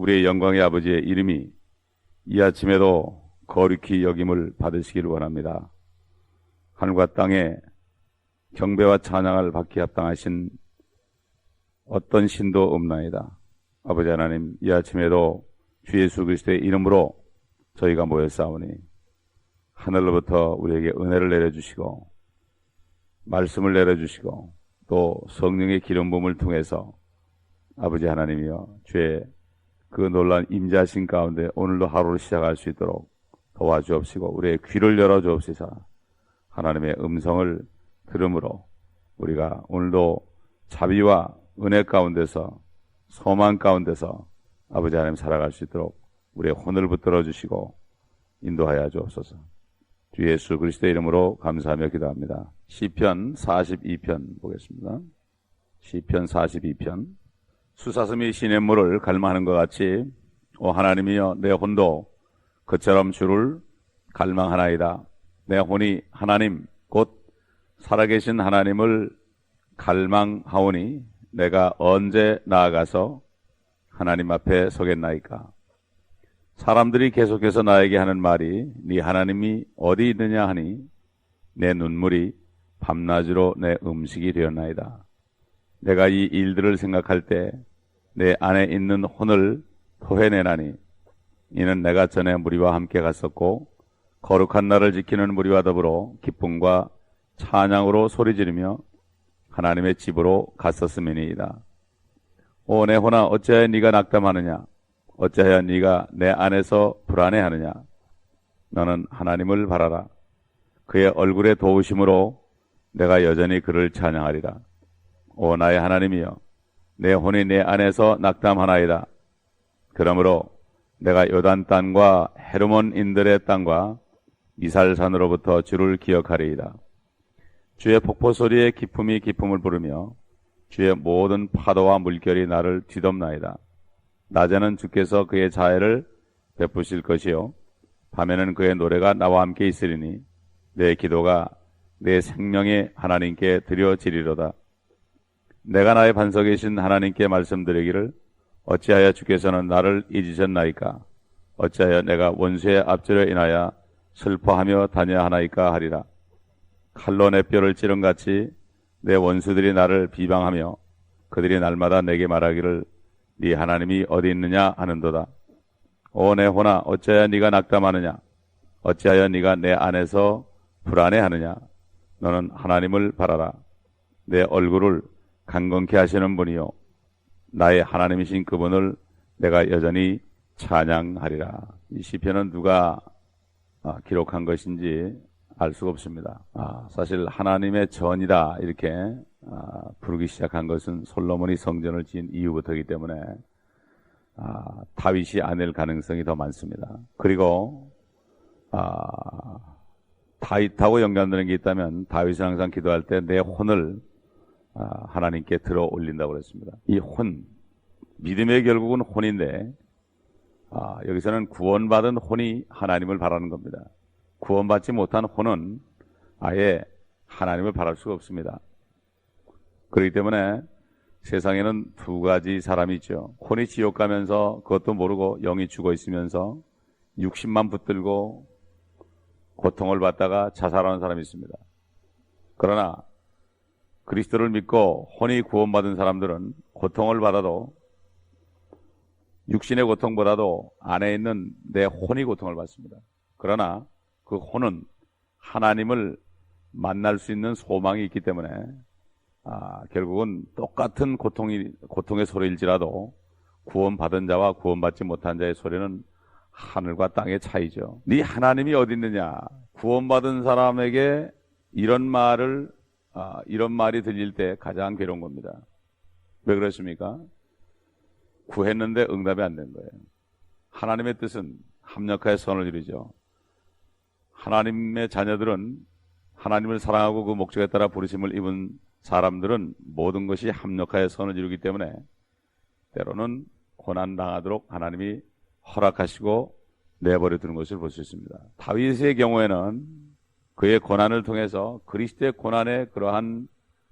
우리의 영광의 아버지의 이름이 이 아침에도 거룩히 여김을 받으시기를 원합니다. 하늘과 땅에 경배와 찬양을 받기 합당하신 어떤 신도 없나이다. 아버지 하나님, 이 아침에도 주 예수 그리스도의 이름으로 저희가 모였사오니 하늘로부터 우리에게 은혜를 내려주시고 말씀을 내려주시고 또 성령의 기름 부음을 통해서 아버지 하나님이여 주의 그 놀란 임자신 가운데 오늘도 하루를 시작할 수 있도록 도와주옵시고 우리의 귀를 열어 주옵시사 하나님의 음성을 들음으로 우리가 오늘도 자비와 은혜 가운데서 소망 가운데서 아버지 하나님 살아갈 수 있도록 우리의 혼을 붙들어 주시고 인도하여 주옵소서. 주 예수 그리스도의 이름으로 감사하며 기도합니다. 시편 42편 보겠습니다. 시편 42편 수사슴이 시냇물을 갈망하는 것 같이 오 하나님이여 내 혼도 그처럼 주를 갈망하나이다. 내 혼이 하나님 곧 살아계신 하나님을 갈망하오니 내가 언제 나아가서 하나님 앞에 서겠나이까? 사람들이 계속해서 나에게 하는 말이 네 하나님이 어디 있느냐 하니 내 눈물이 밤낮으로 내 음식이 되었나이다. 내가 이 일들을 생각할 때 내 안에 있는 혼을 토해내나니 이는 내가 전에 무리와 함께 갔었고 거룩한 날을 지키는 무리와 더불어 기쁨과 찬양으로 소리 지르며 하나님의 집으로 갔었음이니이다. 오 내 혼아 어찌하여 네가 낙담하느냐? 어찌하여 네가 내 안에서 불안해하느냐? 너는 하나님을 바라라. 그의 얼굴의 도우심으로 내가 여전히 그를 찬양하리라 오 나의 하나님이여 내 혼이 내 안에서 낙담하나이다 그러므로 내가 요단 땅과 헤르몬인들의 땅과 이살산으로부터 주를 기억하리이다. 주의 폭포 소리에 기품이 기품을 부르며 주의 모든 파도와 물결이 나를 뒤덮나이다. 낮에는 주께서 그의 자애를 베푸실 것이요 밤에는 그의 노래가 나와 함께 있으리니 내 기도가 내 생명의 하나님께 드려지리로다. 내가 나의 반석이신 하나님께 말씀드리기를 어찌하여 주께서는 나를 잊으셨나이까? 어찌하여 내가 원수의 앞절에 인하여 슬퍼하며 다녀야 하나이까 하리라. 칼로 내 뼈를 찌른 같이 내 원수들이 나를 비방하며 그들이 날마다 내게 말하기를 네 하나님이 어디 있느냐 하는도다. 오 내 혼아 어찌하여 네가 낙담하느냐? 어찌하여 네가 내 안에서 불안해하느냐? 너는 하나님을 바라라. 내 얼굴을 강건케 하시는 분이요 나의 하나님이신 그분을 내가 여전히 찬양하리라. 이 시편은 누가 아, 기록한 것인지 알 수가 없습니다. 아, 사실 하나님의 전이다 이렇게 아, 부르기 시작한 것은 솔로몬이 성전을 지은 이후부터이기 때문에 다윗이 아닐 가능성이 더 많습니다. 그리고 다윗하고 연관되는 게 있다면 다윗은 항상 기도할 때 내 혼을 아, 하나님께 들어 올린다고 그랬습니다. 이 혼, 믿음의 결국은 혼인데, 아, 여기서는 구원받은 혼이 하나님을 바라는 겁니다. 구원받지 못한 혼은 아예 하나님을 바랄 수가 없습니다. 그렇기 때문에 세상에는 두 가지 사람이 있죠. 혼이 지옥 가면서 그것도 모르고 영이 죽어 있으면서 60만 붙들고 고통을 받다가 자살하는 사람이 있습니다. 그러나 그리스도를 믿고 혼이 구원받은 사람들은 고통을 받아도 육신의 고통보다도 안에 있는 내 혼이 고통을 받습니다. 그러나 그 혼은 하나님을 만날 수 있는 소망이 있기 때문에 아, 결국은 똑같은 고통이 고통의 소리일지라도 구원받은 자와 구원받지 못한 자의 소리는 하늘과 땅의 차이죠. 네 하나님이 어디 있느냐? 구원받은 사람에게 이런 말을 아, 이런 말이 들릴 때 가장 괴로운 겁니다. 왜 그렇습니까? 구했는데 응답이 안 된 거예요. 하나님의 뜻은 합력하여 선을 이루죠. 하나님의 자녀들은 하나님을 사랑하고 그 목적에 따라 부르심을 입은 사람들은 모든 것이 합력하여 선을 이루기 때문에 때로는 고난 당하도록 하나님이 허락하시고 내버려 두는 것을 볼 수 있습니다. 다윗의 경우에는 그의 고난을 통해서 그리스도의 고난의 그러한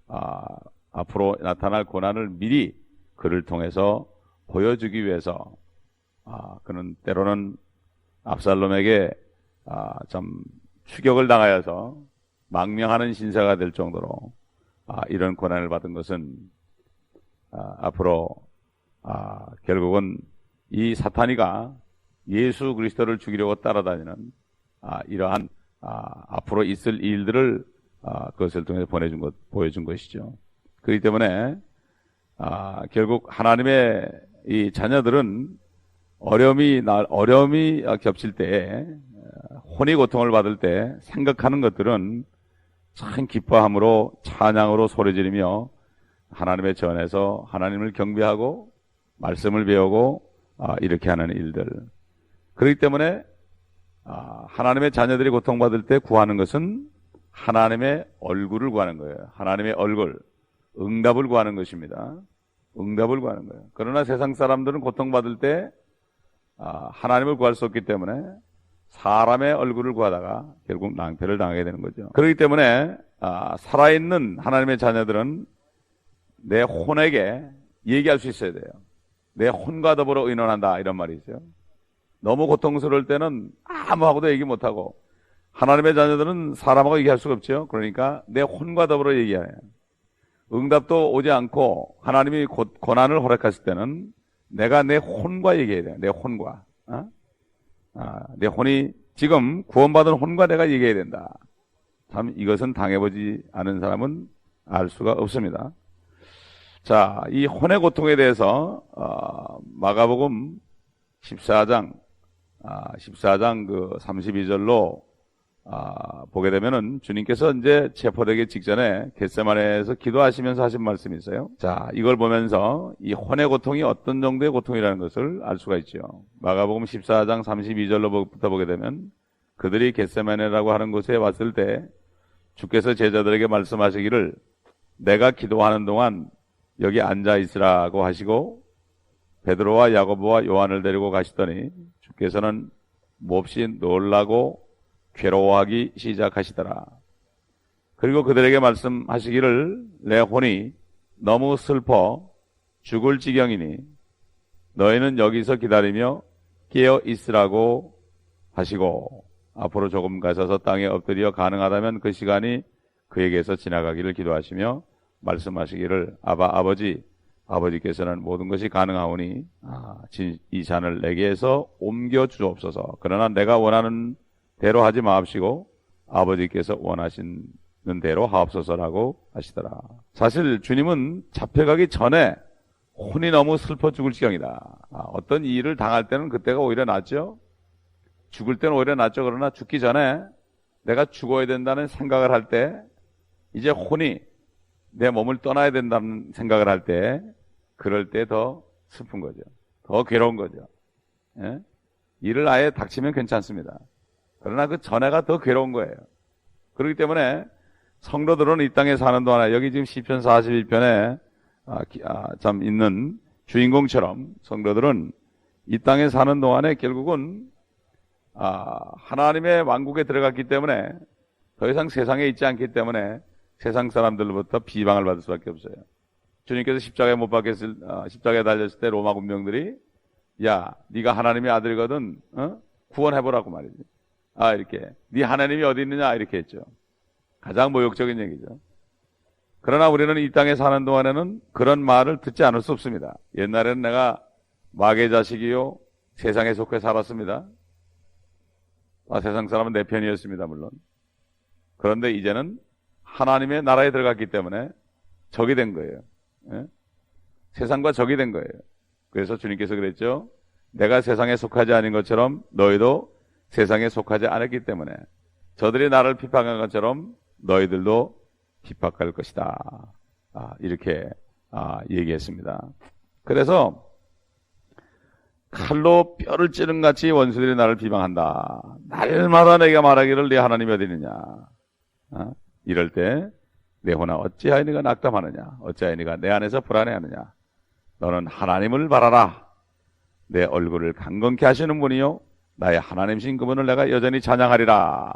아, 앞으로 나타날 고난을 미리 그를 통해서 보여주기 위해서 아, 그는 때로는 압살롬에게 아, 참 추격을 당하여서 망명하는 신사가 될 정도로 아, 이런 고난을 받은 것은 아, 앞으로 아, 결국은 이 사탄이가 예수 그리스도를 죽이려고 따라다니는 아, 이러한 아, 앞으로 있을 일들을 아, 그것을 통해서 보내준 것, 보여준 것이죠. 그렇기 때문에 아, 결국 하나님의 이 자녀들은 어려움이 날 어려움이 겹칠 때 혼이 고통을 받을 때 생각하는 것들은 참 기뻐함으로 찬양으로 소리 지르며 하나님의 전에서 하나님을 경배하고 말씀을 배우고 아, 이렇게 하는 일들. 그렇기 때문에 아, 하나님의 자녀들이 고통받을 때 구하는 것은 하나님의 얼굴을 구하는 거예요. 하나님의 얼굴, 응답을 구하는 것입니다. 응답을 구하는 거예요. 그러나 세상 사람들은 고통받을 때 아, 하나님을 구할 수 없기 때문에 사람의 얼굴을 구하다가 결국 낭패를 당하게 되는 거죠. 그렇기 때문에 아, 살아있는 하나님의 자녀들은 내 혼에게 얘기할 수 있어야 돼요. 내 혼과 더불어 의논한다 이런 말이 있어요. 너무 고통스러울 때는 아무하고도 얘기 못하고 하나님의 자녀들은 사람하고 얘기할 수가 없죠. 그러니까 내 혼과 더불어 얘기해요. 응답도 오지 않고 하나님이 고난을 허락했을 때는 내가 내 혼과 얘기해야 돼요. 내 혼과. 어? 아, 내 혼이 지금 구원받은 혼과 내가 얘기해야 된다. 참 이것은 당해보지 않은 사람은 알 수가 없습니다. 자, 이 혼의 고통에 대해서 어, 마가복음 14장 아, 14장 그 32절로 아, 보게 되면은 주님께서 이제 체포되기 직전에 겟세마네에서 기도하시면서 하신 말씀이 있어요. 자, 이걸 보면서 이 혼의 고통이 어떤 정도의 고통이라는 것을 알 수가 있죠. 마가복음 14장 32절로부터 보게 되면 그들이 겟세마네라고 하는 곳에 왔을 때 주께서 제자들에게 말씀하시기를 내가 기도하는 동안 여기 앉아 있으라고 하시고 베드로와 야고보와 요한을 데리고 가시더니 주께서는 몹시 놀라고 괴로워하기 시작하시더라. 그리고 그들에게 말씀하시기를 내 혼이 너무 슬퍼 죽을 지경이니 너희는 여기서 기다리며 깨어 있으라고 하시고 앞으로 조금 가셔서 땅에 엎드려 가능하다면 그 시간이 그에게서 지나가기를 기도하시며 말씀하시기를 아바 아버지 아버지께서는 모든 것이 가능하오니 아, 이 잔을 내게서 옮겨 주옵소서. 그러나 내가 원하는 대로 하지 마옵시고 아버지께서 원하시는 대로 하옵소서라고 하시더라. 사실 주님은 잡혀가기 전에 혼이 너무 슬퍼 죽을 지경이다. 아, 어떤 일을 당할 때는 그때가 오히려 낫죠. 죽을 때는 오히려 낫죠. 그러나 죽기 전에 내가 죽어야 된다는 생각을 할 때 이제 혼이 내 몸을 떠나야 된다는 생각을 할 때 그럴 때 더 슬픈 거죠. 더 괴로운 거죠. 예? 일을 아예 닥치면 괜찮습니다. 그러나 그 전에가 더 괴로운 거예요. 그렇기 때문에 성도들은 이 땅에 사는 동안에 여기 지금 시편 41편에 아, 아, 참 있는 주인공처럼 성도들은 이 땅에 사는 동안에 결국은 아, 하나님의 왕국에 들어갔기 때문에 더 이상 세상에 있지 않기 때문에 세상 사람들로부터 비방을 받을 수밖에 없어요. 주님께서 십자가에 못 박혔을 아, 십자가에 달렸을 때 로마 군병들이 야 네가 하나님의 아들이거든 어? 구원해보라고 말이지. 아 이렇게 네 하나님이 어디 있느냐 이렇게 했죠. 가장 모욕적인 얘기죠. 그러나 우리는 이 땅에 사는 동안에는 그런 말을 듣지 않을 수 없습니다. 옛날에는 내가 마귀의 자식이요 세상에 속해 살았습니다. 아, 세상 사람은 내 편이었습니다 물론. 그런데 이제는 하나님의 나라에 들어갔기 때문에 적이 된 거예요. 예? 세상과 적이 된 거예요. 그래서 주님께서 그랬죠. 내가 세상에 속하지 않은 것처럼 너희도 세상에 속하지 않았기 때문에 저들이 나를 비판한 것처럼 너희들도 핍박할 것이다. 아, 이렇게 아, 얘기했습니다. 그래서 칼로 뼈를 찌른 같이 원수들이 나를 비방한다. 날마다 내가 말하기를 네 하나님이 어디 있느냐. 어? 이럴 때 내 혼아 어찌하여 네가 낙담하느냐. 어찌하여 네가 내 안에서 불안해하느냐. 너는 하나님을 바라라. 내 얼굴을 강건케 하시는 분이요. 나의 하나님신 그분을 내가 여전히 찬양하리라.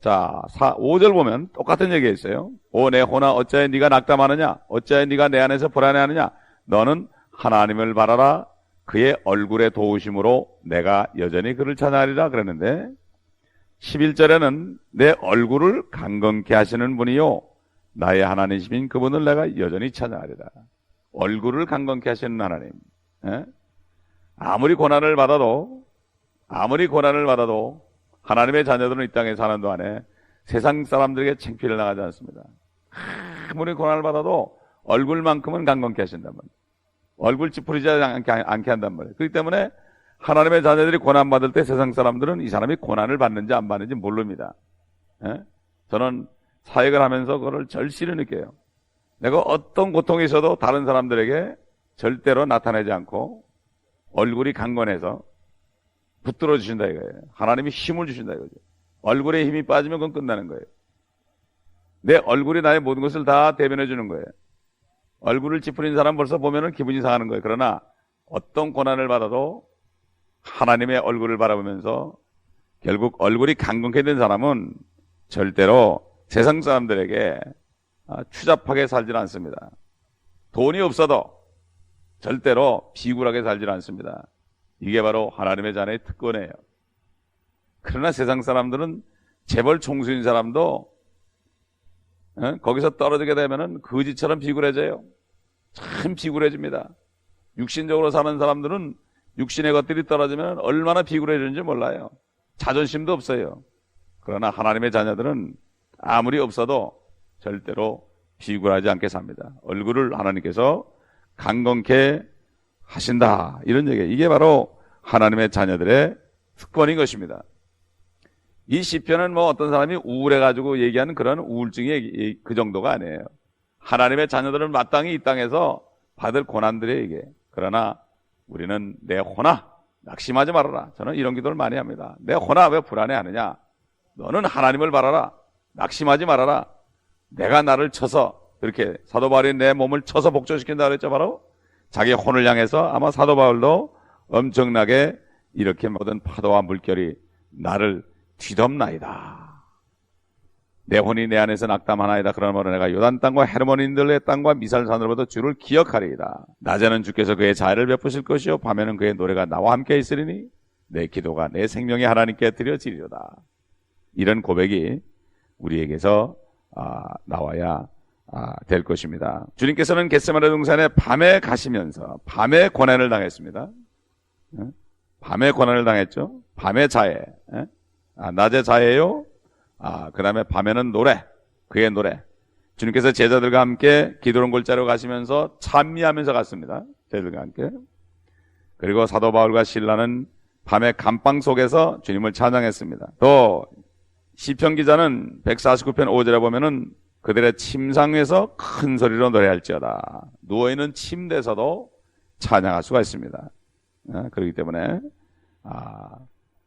자, 4, 5절 보면 똑같은 얘기가 있어요. 오, 내 혼아, 어찌하여 네가 낙담하느냐? 어찌하여 네가 내 안에서 불안해하느냐? 너는 하나님을 바라라. 그의 얼굴의 도우심으로 내가 여전히 그를 찬양하리라 그랬는데 11절에는 내 얼굴을 강건케 하시는 분이요 나의 하나님이신 그분을 내가 여전히 찬양하리라. 얼굴을 강건케 하시는 하나님. 예? 아무리 고난을 받아도 아무리 고난을 받아도 하나님의 자녀들은 이 땅에 사는 동안에 세상 사람들에게 창피를 나가지 않습니다. 아무리 고난을 받아도 얼굴만큼은 강건케 하신단 말이에요. 얼굴 찌푸리지 않게, 않게 한단 말이에요. 그렇기 때문에 하나님의 자녀들이 고난 받을 때 세상 사람들은 이 사람이 고난을 받는지 안 받는지 모릅니다. 예? 저는 사역을 하면서 그걸 절실히 느껴요. 내가 어떤 고통이 있어도 다른 사람들에게 절대로 나타내지 않고 얼굴이 강건해서 붙들어 주신다 이거예요. 하나님이 힘을 주신다 이거죠. 얼굴에 힘이 빠지면 그건 끝나는 거예요. 내 얼굴이 나의 모든 것을 다 대변해 주는 거예요. 얼굴을 찌푸린 사람 벌써 보면은 기분이 상하는 거예요. 그러나 어떤 고난을 받아도 하나님의 얼굴을 바라보면서 결국 얼굴이 강건케 된 사람은 절대로 세상 사람들에게 아, 추잡하게 살질 않습니다. 돈이 없어도 절대로 비굴하게 살질 않습니다. 이게 바로 하나님의 자녀의 특권이에요. 그러나 세상 사람들은 재벌 총수인 사람도 어? 거기서 떨어지게 되면은 거지처럼 비굴해져요. 참 비굴해집니다. 육신적으로 사는 사람들은 육신의 것들이 떨어지면 얼마나 비굴해지는지 몰라요. 자존심도 없어요. 그러나 하나님의 자녀들은 아무리 없어도 절대로 비굴하지 않게 삽니다. 얼굴을 하나님께서 강건케 하신다. 이런 얘기예요. 이게 바로 하나님의 자녀들의 특권인 것입니다. 이 시편은 뭐 어떤 사람이 우울해가지고 얘기하는 그런 우울증이 그 정도가 아니에요. 하나님의 자녀들은 마땅히 이 땅에서 받을 고난들의 얘기. 그러나 우리는 내 혼아 낙심하지 말아라. 저는 이런 기도를 많이 합니다. 내 혼아 왜 불안해하느냐? 너는 하나님을 바라라. 낙심하지 말아라. 내가 나를 쳐서 이렇게 사도 바울이 내 몸을 쳐서 복종시킨다 그랬죠 바로 자기 혼을 향해서 아마 사도 바울도 엄청나게 이렇게 모든 파도와 물결이 나를 뒤덮나이다. 내 혼이 내 안에서 낙담하나이다. 그러므로 내가 요단 땅과 헤르몬인들의 땅과 미살산으로부터 주를 기억하리이다. 낮에는 주께서 그의 자애를 베푸실 것이요 밤에는 그의 노래가 나와 함께 있으리니 내 기도가 내 생명이 하나님께 드려지리로다. 이런 고백이 우리에게서 아, 나와야 아, 될 것입니다. 주님께서는 겟세마네 동산에 밤에 가시면서 밤에 고난을 당했습니다. 밤에 고난을 당했죠. 밤에 자해. 아, 낮에 자해요. 아, 그 다음에 밤에는 노래. 그의 노래. 주님께서 제자들과 함께 기도론 골자로 가시면서 찬미하면서 갔습니다. 제자들과 함께. 그리고 사도 바울과 신라는 밤의 감방 속에서 주님을 찬양했습니다. 또 시편 기자는 149편 5절에 보면은 그들의 침상에서 큰 소리로 노래할지어다. 누워 있는 침대에서도 찬양할 수가 있습니다. 어, 그렇기 때문에 아,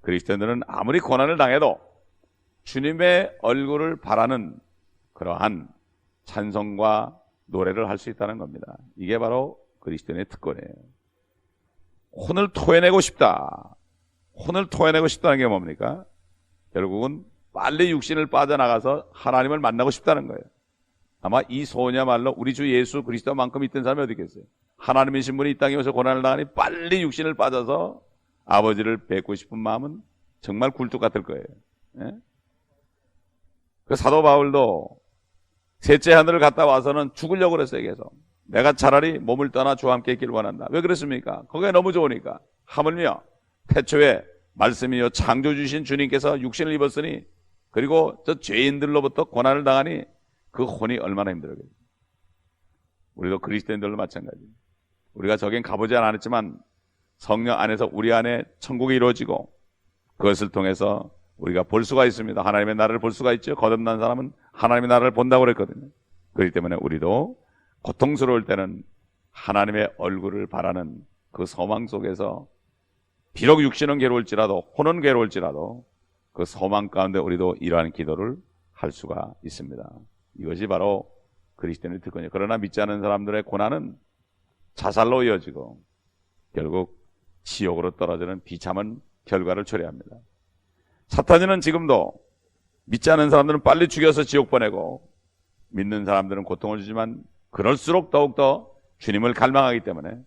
그리스도인들은 아무리 고난을 당해도 주님의 얼굴을 바라는 그러한 찬송과 노래를 할 수 있다는 겁니다. 이게 바로 그리스도인의 특권이에요. 혼을 토해내고 싶다. 혼을 토해내고 싶다는 게 뭡니까? 결국은 빨리 육신을 빠져나가서 하나님을 만나고 싶다는 거예요. 아마 이 소녀말로 우리 주 예수 그리스도만큼 있던 사람이 어디 있겠어요? 하나님이신 분이 이 땅에 오서 고난을 당하니 빨리 육신을 빠져서 아버지를 뵙고 싶은 마음은 정말 굴뚝 같을 거예요. 예? 그 사도 바울도 셋째 하늘을 갔다 와서는 죽으려고 그랬어요, 계속. 내가 차라리 몸을 떠나 주와 함께 있기를 원한다. 왜 그랬습니까? 거기에 너무 좋으니까. 하물며 태초에 말씀이요 창조 주신 주님께서 육신을 입었으니 그리고 저 죄인들로부터 고난을 당하니 그 혼이 얼마나 힘들어요. 우리도 그리스도인들로 마찬가지. 우리가 저긴 가보지 않았지만 성령 안에서 우리 안에 천국이 이루어지고 그것을 통해서 우리가 볼 수가 있습니다. 하나님의 나라를 볼 수가 있죠. 거듭난 사람은 하나님의 나라를 본다고 그랬거든요. 그렇기 때문에 우리도 고통스러울 때는 하나님의 얼굴을 바라는 그 소망 속에서 비록 육신은 괴로울지라도 혼은 괴로울지라도 그 소망 가운데 우리도 이러한 기도를 할 수가 있습니다. 이것이 바로 그리스도인의 특권이에요. 그러나 믿지 않는 사람들의 고난은 자살로 이어지고 결국 지옥으로 떨어지는 비참한 결과를 초래합니다. 사탄이는 지금도 믿지 않는 사람들은 빨리 죽여서 지옥 보내고 믿는 사람들은 고통을 주지만 그럴수록 더욱더 주님을 갈망하기 때문에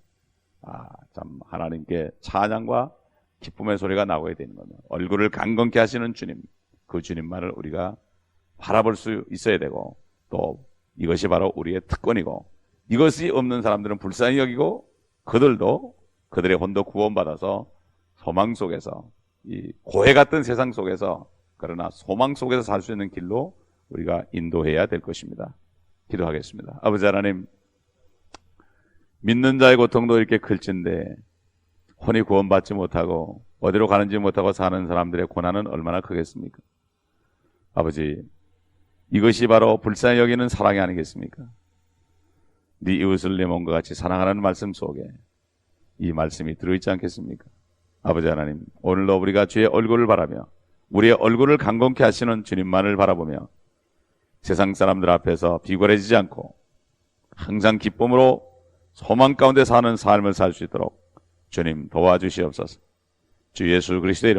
아, 참 하나님께 찬양과 기쁨의 소리가 나오게 되는 겁니다. 얼굴을 강건케 하시는 주님, 그 주님만을 우리가 바라볼 수 있어야 되고 또 이것이 바로 우리의 특권이고 이것이 없는 사람들은 불쌍히 여기고 그들도 그들의 혼도 구원받아서 소망 속에서 이 고해 같은 세상 속에서 그러나 소망 속에서 살 수 있는 길로 우리가 인도해야 될 것입니다. 기도하겠습니다. 아버지 하나님, 믿는 자의 고통도 이렇게 클진데 혼이 구원받지 못하고 어디로 가는지 못하고 사는 사람들의 고난은 얼마나 크겠습니까? 아버지, 이것이 바로 불쌍히 여기는 사랑이 아니겠습니까? 네 이웃을 내 몸과 같이 사랑하는 말씀 속에 이 말씀이 들어있지 않겠습니까? 아버지 하나님, 오늘도 우리가 주의 얼굴을 바라며 우리의 얼굴을 강건케 하시는 주님만을 바라보며 세상 사람들 앞에서 비굴해지지 않고 항상 기쁨으로 소망 가운데 사는 삶을 살 수 있도록 주님 도와주시옵소서. 주 예수 그리스도의 이름